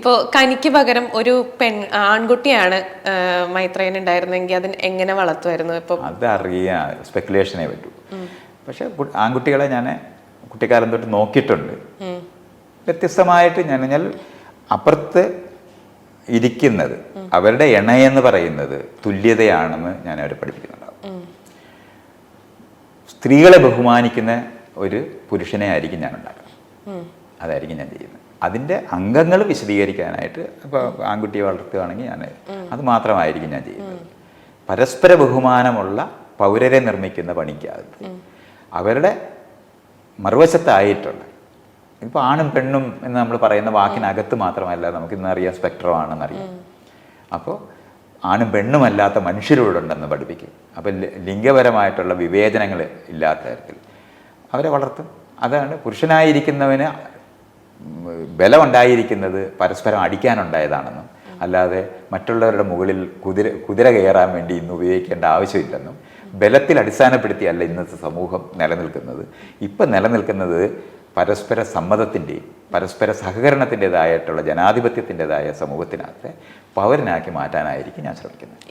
ഇപ്പോൾ കനിക്ക് പകരം ഒരു പെൺ ആൺകുട്ടിയാണ് മൈത്രേൻ മൈത്രേയൻ ഉണ്ടായിരുന്നെങ്കിൽ അതിന് എങ്ങനെ വളർത്തുമായിരുന്നു ഇപ്പോൾ അതറിയാൻ സ്പെക്കുലേഷനേ പറ്റൂ. പക്ഷെ ആൺകുട്ടികളെ ഞാൻ കുട്ടിക്കാലം തൊട്ട് നോക്കിയിട്ടുണ്ട്. വ്യത്യസ്തമായിട്ട് ഞാൻ കഴിഞ്ഞാൽ അപ്പുറത്ത് ഇരിക്കുന്നത് അവരുടെ ഇണയെന്ന് പറയുന്നത് തുല്യതയാണെന്ന് ഞാൻ അവരെ പഠിപ്പിക്കുന്നുണ്ടാവും. സ്ത്രീകളെ ബഹുമാനിക്കുന്ന ഒരു പുരുഷനെ ആയിരിക്കും ഞാൻ ഉണ്ടാക്കുന്നത്. അതായിരിക്കും ഞാൻ ചെയ്യുന്നത്. അതിന്റെ അംഗങ്ങൾ വിശദീകരിക്കാനായിട്ട് ഇപ്പോൾ ആൺകുട്ടിയെ വളർത്തുകയാണെങ്കിൽ ഞാൻ അത് മാത്രമായിരിക്കും ഞാൻ ചെയ്യുന്നത്. പരസ്പര ബഹുമാനമുള്ള പൗരരെ നിർമ്മിക്കുന്ന പണിക്കകത്ത് അവരുടെ മറുവശത്തായിട്ടുള്ള ഇപ്പോൾ ആണും പെണ്ണും എന്ന് നമ്മൾ പറയുന്ന വാക്കിനകത്ത് മാത്രമല്ല നമുക്ക് ഇന്നറിയാം സ്പെക്ട്രം ആണെന്നറിയാം. അപ്പോൾ ആണും പെണ്ണുമല്ലാത്ത മനുഷ്യരോടുണ്ടെന്ന് പഠിപ്പിക്കും. അപ്പം ലിംഗപരമായിട്ടുള്ള വിവേചനങ്ങൾ ഇല്ലാത്ത തരത്തിൽ അവരെ വളർത്തും. അതാണ് പുരുഷനായിരിക്കുന്നവന് ബലമുണ്ടായിരിക്കുന്നത് പരസ്പരം അടിക്കാനുണ്ടായതാണെന്നും അല്ലാതെ മറ്റുള്ളവരുടെ മുകളിൽ കുതിര കുതിര കയറാൻ വേണ്ടി ഇന്ന് ഉപയോഗിക്കേണ്ട ആവശ്യമില്ലെന്നും ബലത്തിൽ അടിസ്ഥാനപ്പെടുത്തിയല്ല ഇന്നത്തെ സമൂഹം നിലനിൽക്കുന്നത്. ഇപ്പം നിലനിൽക്കുന്നത് പരസ്പര സമ്മതത്തിന്റെയും പരസ്പര സഹകരണത്തിന്റെതായിട്ടുള്ള ജനാധിപത്യത്തിന്റെതായ സമൂഹത്തിനകത്തെ പൗരനാക്കി മാറ്റാനായിരിക്കും ഞാൻ ശ്രമിക്കുന്നത്.